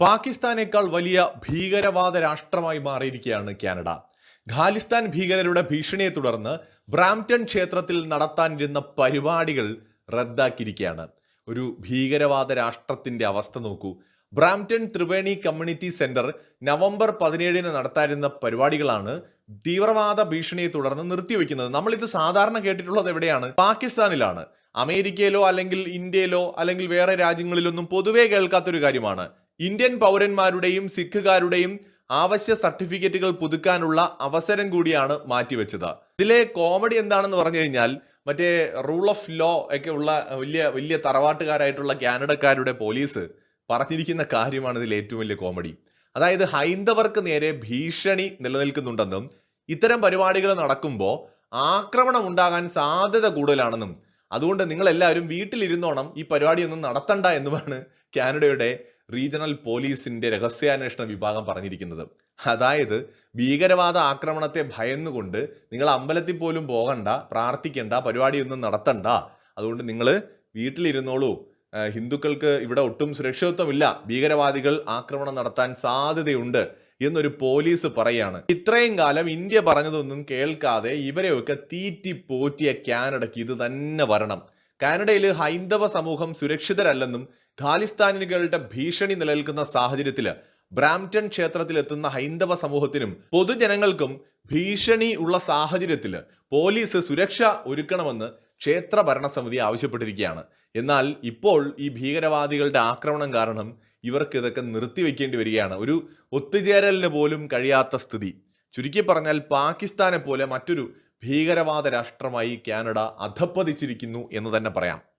പാകിസ്ഥാനേക്കാൾ വലിയ ഭീകരവാദ രാഷ്ട്രമായി മാറിയിരിക്കുകയാണ് കാനഡ. ഖാലിസ്ഥാൻ ഭീകരരുടെ ഭീഷണിയെ തുടർന്ന് ബ്രാംപ്ടൺ ക്ഷേത്രത്തിൽ നടത്താനിരുന്ന പരിപാടികൾ റദ്ദാക്കിയിരിക്കുകയാണ്. ഒരു ഭീകരവാദ രാഷ്ട്രത്തിന്റെ അവസ്ഥ നോക്കൂ. Brampton Triveni community centre November പതിനേഴിന് നടത്താനിരുന്ന പരിപാടികളാണ് തീവ്രവാദ ഭീഷണിയെ തുടർന്ന് നിർത്തിവെക്കുന്നത് നമ്മൾ ഇത് സാധാരണ കേട്ടിട്ടുള്ളത് എവിടെയാണ്? പാകിസ്ഥാനിലാണ്. അമേരിക്കയിലോ അല്ലെങ്കിൽ ഇന്ത്യയിലോ അല്ലെങ്കിൽ വേറെ രാജ്യങ്ങളിലൊന്നും പൊതുവേ കേൾക്കാത്തൊരു കാര്യമാണ്. ഇന്ത്യൻ പൗരന്മാരുടെയും സിഖുകാരുടെയും ആവശ്യ സർട്ടിഫിക്കറ്റുകൾ പുതുക്കാനുള്ള അവസരം കൂടിയാണ് മാറ്റിവെച്ചത്. ഇതിലെ കോമഡി എന്താണെന്ന് പറഞ്ഞു കഴിഞ്ഞാൽ മറ്റേ റൂൾ ഓഫ് ലോ ഒക്കെ ഉള്ള വലിയ വലിയ തറവാട്ടുകാരായിട്ടുള്ള കാനഡക്കാരുടെ പോലീസ് പറഞ്ഞിരിക്കുന്ന കാര്യമാണ് ഇതിൽ ഏറ്റവും വലിയ കോമഡി. അതായത് ഹൈന്ദവർക്ക് നേരെ ഭീഷണി നിലനിൽക്കുന്നുണ്ടെന്നും ഇത്തരം പരിപാടികൾ നടക്കുമ്പോൾ ആക്രമണം ഉണ്ടാകാൻ സാധ്യത കൂടുതലാണെന്നും അതുകൊണ്ട് നിങ്ങളെല്ലാവരും വീട്ടിലിരുന്നോണം ഈ പരിപാടിയൊന്നും നടത്തണ്ട എന്നുമാണ് കാനഡയുടെ റീജിയണൽ പോലീസിന്റെ രഹസ്യാന്വേഷണ വിഭാഗം പറഞ്ഞിരിക്കുന്നത്. അതായത് ഭീകരവാദ ആക്രമണത്തെ ഭയന്നുകൊണ്ട് നിങ്ങൾ അമ്പലത്തിൽ പോലും പോകണ്ട പ്രാർത്ഥിക്കണ്ട പരിപാടിയൊന്നും നടത്തണ്ട. അതുകൊണ്ട് നിങ്ങൾ വീട്ടിലിരുന്നോളൂ. ഹിന്ദുക്കൾക്ക് ഇവിടെ ഒട്ടും സുരക്ഷിതത്വമില്ല. ഭീകരവാദികൾ ആക്രമണം നടത്താൻ സാധ്യതയുണ്ട് എന്നൊരു പോലീസ് പറയാണ്. ഇത്രയും കാലം ഇന്ത്യ പറഞ്ഞതൊന്നും കേൾക്കാതെ ഇവരെയൊക്കെ തീറ്റി പോറ്റിയ കാനഡയ്ക്ക് ഇത് തന്നെ വരണം. കാനഡയിൽ ഹൈന്ദവ സമൂഹം സുരക്ഷിതരല്ലെന്നും ഖാലിസ്ഥാനികളുടെ ഭീഷണി നിലനിൽക്കുന്ന സാഹചര്യത്തിൽ ബ്രാംപ്റ്റൺ ക്ഷേത്രത്തിൽ എത്തുന്ന ഹൈന്ദവ സമൂഹത്തിനും പൊതുജനങ്ങൾക്കും ഭീഷണി ഉള്ള സാഹചര്യത്തിൽ പോലീസ് സുരക്ഷ ഒരുക്കണമെന്ന് ക്ഷേത്ര ഭരണസമിതി ആവശ്യപ്പെട്ടിരിക്കുകയാണ്. എന്നാൽ ഇപ്പോൾ ഈ ഭീകരവാദികളുടെ ആക്രമണം കാരണം ഇവർക്ക് ഇതൊക്കെ നിർത്തിവെക്കേണ്ടി വരികയാണ്. ഒരു ഒത്തുചേരലിന് പോലും കഴിയാത്ത സ്ഥിതി. ചുരുക്കി പറഞ്ഞാൽ പാകിസ്ഥാനെ പോലെ മറ്റൊരു ഭീകരവാദ രാഷ്ട്രമായി കാനഡ അധപ്പതിച്ചിരിക്കുന്നു എന്ന് തന്നെ പറയാം.